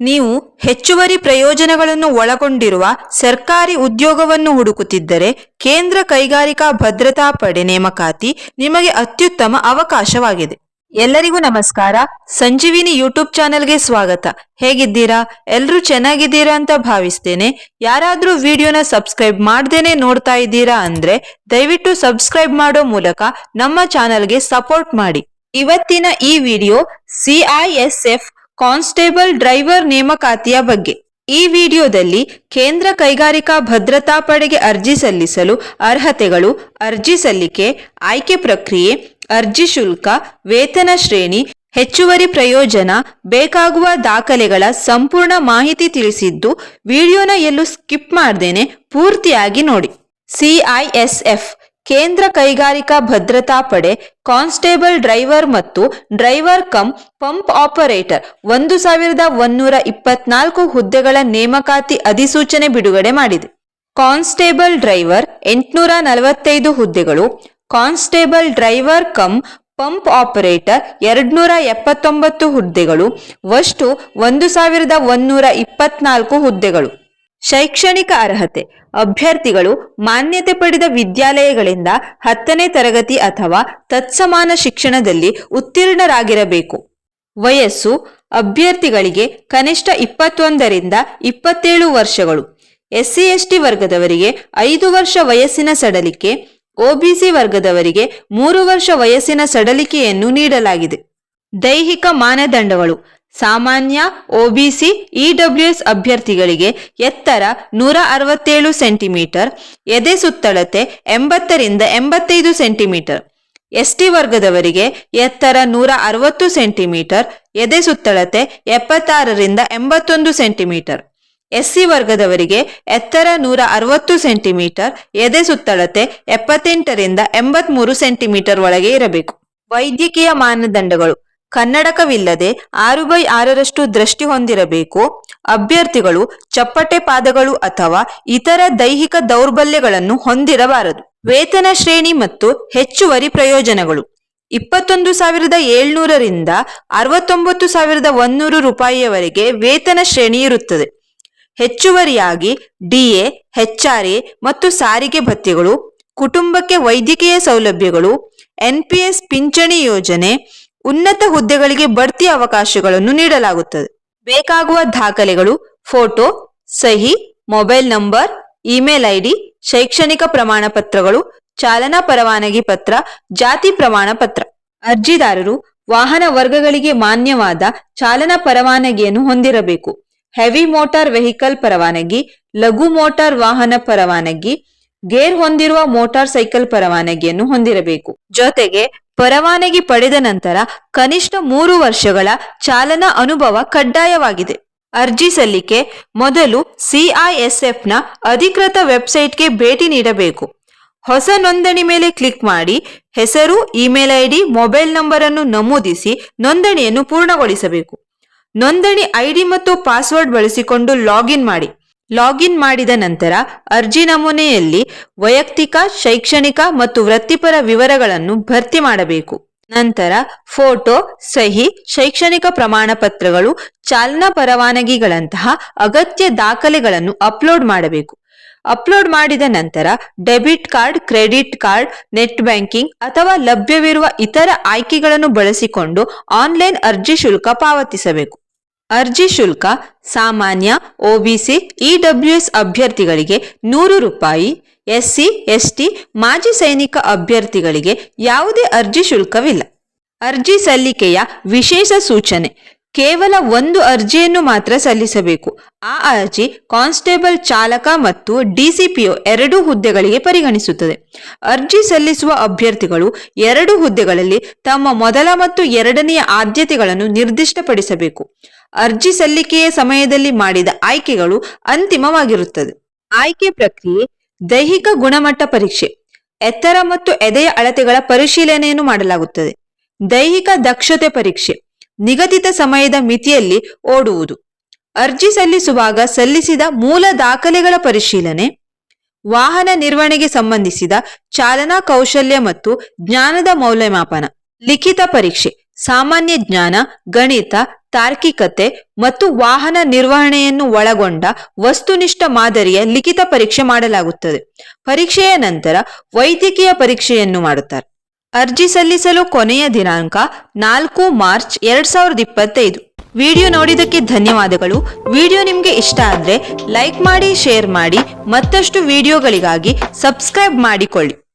ನೀವು ಹೆಚ್ಚುವರಿ ಪ್ರಯೋಜನಗಳನ್ನು ಒಳಗೊಂಡಿರುವ ಸರ್ಕಾರಿ ಉದ್ಯೋಗವನ್ನು ಹುಡುಕುತ್ತಿದ್ದರೆ ಕೇಂದ್ರ ಕೈಗಾರಿಕಾ ಭದ್ರತಾ ಪಡೆ ನೇಮಕಾತಿ ನಿಮಗೆ ಅತ್ಯುತ್ತಮ ಅವಕಾಶವಾಗಿದೆ. ಎಲ್ಲರಿಗೂ ನಮಸ್ಕಾರ. ಸಂಜೀವಿನಿ ಯೂಟ್ಯೂಬ್ ಚಾನೆಲ್ಗೆ ಸ್ವಾಗತ. ಹೇಗಿದ್ದೀರಾ? ಎಲ್ಲರೂ ಚೆನ್ನಾಗಿದ್ದೀರಾ ಅಂತ ಭಾವಿಸ್ತೇನೆ. ಯಾರಾದ್ರೂ ವಿಡಿಯೋನ ಸಬ್ಸ್ಕ್ರೈಬ್ ಮಾಡ್ದೇನೆ ನೋಡ್ತಾ ಇದ್ದೀರಾ ಅಂದ್ರೆ ದಯವಿಟ್ಟು ಸಬ್ಸ್ಕ್ರೈಬ್ ಮಾಡೋ ಮೂಲಕ ನಮ್ಮ ಚಾನೆಲ್ಗೆ ಸಪೋರ್ಟ್ ಮಾಡಿ. ಇವತ್ತಿನ ಈ ವಿಡಿಯೋ ಸಿಐಎಸ್ಎಫ್ ಕಾನ್ಸ್ಟೇಬಲ್ ಡ್ರೈವರ್ ನೇಮಕಾತಿಯ ಬಗ್ಗೆ. ಈ ವಿಡಿಯೋದಲ್ಲಿ ಕೇಂದ್ರ ಕೈಗಾರಿಕಾ ಭದ್ರತಾ ಪಡೆಗೆ ಅರ್ಜಿ ಸಲ್ಲಿಸಲು ಅರ್ಹತೆಗಳು, ಅರ್ಜಿ ಸಲ್ಲಿಕೆ, ಆಯ್ಕೆ ಪ್ರಕ್ರಿಯೆ, ಅರ್ಜಿ ಶುಲ್ಕ, ವೇತನ ಶ್ರೇಣಿ, ಹೆಚ್ಚುವರಿ ಪ್ರಯೋಜನ, ಬೇಕಾಗುವ ದಾಖಲೆಗಳ ಸಂಪೂರ್ಣ ಮಾಹಿತಿ ತಿಳಿಸಿದ್ದು ವಿಡಿಯೋನ ಎಲ್ಲೂ ಸ್ಕಿಪ್ ಮಾಡ್ದೇನೆ ಪೂರ್ತಿಯಾಗಿ ನೋಡಿ. ಸಿಐಎಸ್ಎಫ್ ಕೇಂದ್ರ ಕೈಗಾರಿಕಾ ಭದ್ರತಾ ಪಡೆ, ಕಾನ್ಸ್ಟೇಬಲ್ ಡ್ರೈವರ್ ಮತ್ತು ಡ್ರೈವರ್ ಕಮ್ ಪಂಪ್ ಆಪರೇಟರ್ ಒಂದು ಸಾವಿರದ ಒನ್ನೂರ ಇಪ್ಪತ್ನಾಲ್ಕು ಹುದ್ದೆಗಳ ನೇಮಕಾತಿ ಅಧಿಸೂಚನೆ ಬಿಡುಗಡೆ ಮಾಡಿದೆ. ಕಾನ್ಸ್ಟೇಬಲ್ ಡ್ರೈವರ್ ಎಂಟುನೂರ ನಲವತ್ತೈದು ಹುದ್ದೆಗಳು, constable driver cum pump operator ಎರಡ್ನೂರ ಎಪ್ಪತ್ತೊಂಬತ್ತು ಹುದ್ದೆಗಳು ವಷ್ಟು ಒಂದು ಸಾವಿರದ ಒನ್ನೂರ ಇಪ್ಪತ್ನಾಲ್ಕು ಹುದ್ದೆಗಳು. ಶೈಕ್ಷಣಿಕ ಅರ್ಹತೆ. ಅಭ್ಯರ್ಥಿಗಳು ಮಾನ್ಯತೆ ಪಡೆದ ವಿದ್ಯಾಲಯಗಳಿಂದ ಹತ್ತನೇ ತರಗತಿ ಅಥವಾ ತತ್ಸಮಾನ ಶಿಕ್ಷಣದಲ್ಲಿ ಉತ್ತೀರ್ಣರಾಗಿರಬೇಕು. ವಯಸ್ಸು, ಅಭ್ಯರ್ಥಿಗಳಿಗೆ ಕನಿಷ್ಠ ಇಪ್ಪತ್ತೊಂದರಿಂದ ಇಪ್ಪತ್ತೇಳು ವರ್ಷಗಳು. ಎಸ್ಸಿ, ಎಸ್ಟಿ ವರ್ಗದವರಿಗೆ ಐದು ವರ್ಷ ವಯಸ್ಸಿನ ಸಡಲಿಕೆ ಒಬಿಸಿ ವರ್ಗದವರಿಗೆ ಮೂರು ವರ್ಷ ವಯಸ್ಸಿನ ಸಡಲಿಕೆಯನ್ನು ನೀಡಲಾಗಿದೆ. ದೈಹಿಕ ಮಾನದಂಡಗಳು. ಸಾಮಾನ್ಯ ಒಬಿಸಿ ಇಡಬ್ಲ್ಯೂಎಸ್ ಅಭ್ಯರ್ಥಿಗಳಿಗೆ ಎತ್ತರ ನೂರ ಅರವತ್ತೇಳು ಸೆಂಟಿಮೀಟರ್, ಎದೆ ಸುತ್ತಳತೆ ಎಂಬತ್ತರಿಂದ ಎಂಬತ್ತೈದು ಸೆಂಟಿಮೀಟರ್. ಎಸ್ಟಿ ವರ್ಗದವರಿಗೆ ಎತ್ತರ ನೂರ ಅರವತ್ತು ಸೆಂಟಿಮೀಟರ್, ಎದೆ ಸುತ್ತಳತೆ ಎಪ್ಪತ್ತಾರರಿಂದ ಎಂಬತ್ತೊಂದು ಸೆಂಟಿಮೀಟರ್. ಎಸ್ಸಿ ವರ್ಗದವರಿಗೆ ಎತ್ತರ ನೂರ ಅರವತ್ತು ಸೆಂಟಿಮೀಟರ್, ಎದೆ ಸುತ್ತಳತೆ ಎಪ್ಪತ್ತೆಂಟರಿಂದ ಎಂಬತ್ಮೂರು ಸೆಂಟಿಮೀಟರ್ ಒಳಗೆ ಇರಬೇಕು. ವೈದ್ಯಕೀಯ ಮಾನದಂಡಗಳು. ಕನ್ನಡಕವಿಲ್ಲದೆ ಆರು ಬೈ ಆರರಷ್ಟು ದೃಷ್ಟಿ ಹೊಂದಿರಬೇಕು. ಅಭ್ಯರ್ಥಿಗಳು ಚಪ್ಪಟೆ ಪಾದಗಳು ಅಥವಾ ಇತರ ದೈಹಿಕ ದೌರ್ಬಲ್ಯಗಳನ್ನು ಹೊಂದಿರಬಾರದು. ವೇತನ ಶ್ರೇಣಿ ಮತ್ತು ಹೆಚ್ಚುವರಿ ಪ್ರಯೋಜನಗಳು. ಇಪ್ಪತ್ತೊಂದು ಸಾವಿರದ ಏಳ್ನೂರರಿಂದ ಅರವತ್ತೊಂಬತ್ತು ಸಾವಿರದ ಒನ್ನೂರು ರೂಪಾಯಿಯವರೆಗೆ ವೇತನ ಶ್ರೇಣಿ ಇರುತ್ತದೆ. ಹೆಚ್ಚುವರಿಯಾಗಿ ಡಿಎ ಎಚ್ಆರ್ಎ ಮತ್ತು ಸಾರಿಗೆ ಭತ್ಯೆಗಳು, ಕುಟುಂಬಕ್ಕೆ ವೈದ್ಯಕೀಯ ಸೌಲಭ್ಯಗಳು ಎನ್ಪಿಎಸ್ ಪಿಂಚಣಿ ಯೋಜನೆ ಉನ್ನತ ಹುದ್ದೆಗಳಿಗೆ ಬಡ್ತಿ ಅವಕಾಶಗಳನ್ನು ನೀಡಲಾಗುತ್ತದೆ. ಬೇಕಾಗುವ ದಾಖಲೆಗಳು, ಫೋಟೋ, ಸಹಿ, ಮೊಬೈಲ್ ನಂಬರ್, ಇಮೇಲ್ ಐಡಿ, ಶೈಕ್ಷಣಿಕ ಪ್ರಮಾಣ ಪತ್ರಗಳು ಚಾಲನಾ ಪರವಾನಗಿ ಪತ್ರ, ಜಾತಿ ಪ್ರಮಾಣ ಪತ್ರ. ಅರ್ಜಿದಾರರು ವಾಹನ ವರ್ಗಗಳಿಗೆ ಮಾನ್ಯವಾದ ಚಾಲನಾ ಪರವಾನಗಿಯನ್ನು ಹೊಂದಿರಬೇಕು. ಹೆವಿ ಮೋಟಾರ್ ವೆಹಿಕಲ್ ಪರವಾನಗಿ, ಲಘು ಮೋಟಾರ್ ವಾಹನ ಪರವಾನಗಿ, ಗೇರ್ ಹೊಂದಿರುವ ಮೋಟಾರ್ ಸೈಕಲ್ ಪರವಾನಗಿಯನ್ನು ಹೊಂದಿರಬೇಕು. ಜೊತೆಗೆ ಪರವಾನಗಿ ಪಡೆದ ನಂತರ ಕನಿಷ್ಠ ಮೂರು ವರ್ಷಗಳ ಚಾಲನಾ ಅನುಭವ ಕಡ್ಡಾಯವಾಗಿದೆ. ಅರ್ಜಿ ಸಲ್ಲಿಕೆ ಮೊದಲು ಸಿಐಎಸ್ಎಫ್ನ ಅಧಿಕೃತ ವೆಬ್ಸೈಟ್ಗೆ ಭೇಟಿ ನೀಡಬೇಕು. ಹೊಸ ನೋಂದಣಿ ಮೇಲೆ ಕ್ಲಿಕ್ ಮಾಡಿ ಹೆಸರು, ಇಮೇಲ್ ಐಡಿ, ಮೊಬೈಲ್ ನಂಬರ್ ಅನ್ನು ನಮೂದಿಸಿ ನೋಂದಣಿಯನ್ನು ಪೂರ್ಣಗೊಳಿಸಬೇಕು. ನೋಂದಣಿ ಐಡಿ ಮತ್ತು ಪಾಸ್ವರ್ಡ್ ಬಳಸಿಕೊಂಡು ಲಾಗಿನ್ ಮಾಡಿ. ಲಾಗಿನ್ ಮಾಡಿದ ನಂತರ ಅರ್ಜಿ ನಮೂನೆಯಲ್ಲಿ ವೈಯಕ್ತಿಕ, ಶೈಕ್ಷಣಿಕ ಮತ್ತು ವೃತ್ತಿಪರ ವಿವರಗಳನ್ನು ಭರ್ತಿ ಮಾಡಬೇಕು. ನಂತರ ಫೋಟೋ, ಸಹಿ, ಶೈಕ್ಷಣಿಕ ಪ್ರಮಾಣ ಪತ್ರಗಳು ಚಾಲನಾ ಪರವಾನಗಿಗಳಂತಹ ಅಗತ್ಯ ದಾಖಲೆಗಳನ್ನು ಅಪ್ಲೋಡ್ ಮಾಡಬೇಕು. ಅಪ್ಲೋಡ್ ಮಾಡಿದ ನಂತರ debit card, credit card, net banking ಅಥವಾ ಲಭ್ಯವಿರುವ ಇತರ ಆಯ್ಕೆಗಳನ್ನು ಬಳಸಿಕೊಂಡು ಆನ್ಲೈನ್ ಅರ್ಜಿ ಶುಲ್ಕ ಪಾವತಿಸಬೇಕು. ಅರ್ಜಿ ಶುಲ್ಕ, ಸಾಮಾನ್ಯ ಒಬಿಸಿ ಇಡಬ್ಲ್ಯೂಎಸ್ ಅಭ್ಯರ್ಥಿಗಳಿಗೆ ನೂರು ರೂಪಾಯಿ, ಎಸ್ಸಿ, ಎಸ್ಟಿ, ಮಾಜಿ ಸೈನಿಕ ಅಭ್ಯರ್ಥಿಗಳಿಗೆ ಯಾವುದೇ ಅರ್ಜಿ ಶುಲ್ಕವಿಲ್ಲ. ಅರ್ಜಿ ಸಲ್ಲಿಕೆಯ ವಿಶೇಷ ಸೂಚನೆ ಕೇವಲ ಒಂದು ಅರ್ಜಿಯನ್ನು ಮಾತ್ರ ಸಲ್ಲಿಸಬೇಕು. ಆ ಅರ್ಜಿ ಕಾನ್ಸ್ಟೇಬಲ್ ಚಾಲಕ ಮತ್ತು ಡಿಸಿಪಿಒ ಎರಡೂ ಹುದ್ದೆಗಳಿಗೆ ಪರಿಗಣಿಸುತ್ತದೆ. ಅರ್ಜಿ ಸಲ್ಲಿಸುವ ಅಭ್ಯರ್ಥಿಗಳು ಎರಡು ಹುದ್ದೆಗಳಲ್ಲಿ ತಮ್ಮ ಮೊದಲ ಮತ್ತು ಎರಡನೆಯ ಆದ್ಯತೆಗಳನ್ನು ನಿರ್ದಿಷ್ಟಪಡಿಸಬೇಕು. ಅರ್ಜಿ ಸಲ್ಲಿಕೆಯ ಸಮಯದಲ್ಲಿ ಮಾಡಿದ ಆಯ್ಕೆಗಳು ಅಂತಿಮವಾಗಿರುತ್ತದೆ. ಆಯ್ಕೆ ಪ್ರಕ್ರಿಯೆ, ದೈಹಿಕ ಗುಣಮಟ್ಟ ಪರೀಕ್ಷೆ, ಎತ್ತರ ಮತ್ತು ಎದೆಯ ಅಳತೆಗಳ ಪರಿಶೀಲನೆಯನ್ನು ಮಾಡಲಾಗುತ್ತದೆ. ದೈಹಿಕ ದಕ್ಷತೆ ಪರೀಕ್ಷೆ ನಿಗದಿತ ಸಮಯದ ಮಿತಿಯಲ್ಲಿ ಓಡುವುದು. ಅರ್ಜಿ ಸಲ್ಲಿಸುವಾಗ ಸಲ್ಲಿಸಿದ ಮೂಲ ದಾಖಲೆಗಳ ಪರಿಶೀಲನೆ, ವಾಹನ ನಿರ್ವಹಣೆಗೆ ಸಂಬಂಧಿಸಿದ ಚಾಲನಾ ಕೌಶಲ್ಯ ಮತ್ತು ಜ್ಞಾನದ ಮೌಲ್ಯಮಾಪನ, ಲಿಖಿತ ಪರೀಕ್ಷೆ, ಸಾಮಾನ್ಯ ಜ್ಞಾನ, ಗಣಿತ, ತಾರ್ಕಿಕತೆ ಮತ್ತು ವಾಹನ ನಿರ್ವಹಣೆಯನ್ನು ಒಳಗೊಂಡ ವಸ್ತುನಿಷ್ಠ ಮಾದರಿಯ ಲಿಖಿತ ಪರೀಕ್ಷೆ ಮಾಡಲಾಗುತ್ತದೆ. ಪರೀಕ್ಷೆಯ ನಂತರ ವೈದ್ಯಕೀಯ ಪರೀಕ್ಷೆಯನ್ನು ಮಾಡುತ್ತಾರೆ. ಅರ್ಜಿ ಸಲ್ಲಿಸಲು ಕೊನೆಯ ದಿನಾಂಕ ನಾಲ್ಕು ಮಾರ್ಚ್ ಎರಡ್ ಸಾವಿರದ ಇಪ್ಪತ್ತೈದು. ವಿಡಿಯೋ ನೋಡಿದ್ದಕ್ಕೆ ಧನ್ಯವಾದಗಳು. ವಿಡಿಯೋ ನಿಮಗೆ ಇಷ್ಟ ಆದರೆ ಲೈಕ್ ಮಾಡಿ, ಶೇರ್ ಮಾಡಿ, ಮತ್ತಷ್ಟು ವಿಡಿಯೋಗಳಿಗಾಗಿ ಸಬ್ಸ್ಕ್ರೈಬ್ ಮಾಡಿಕೊಳ್ಳಿ.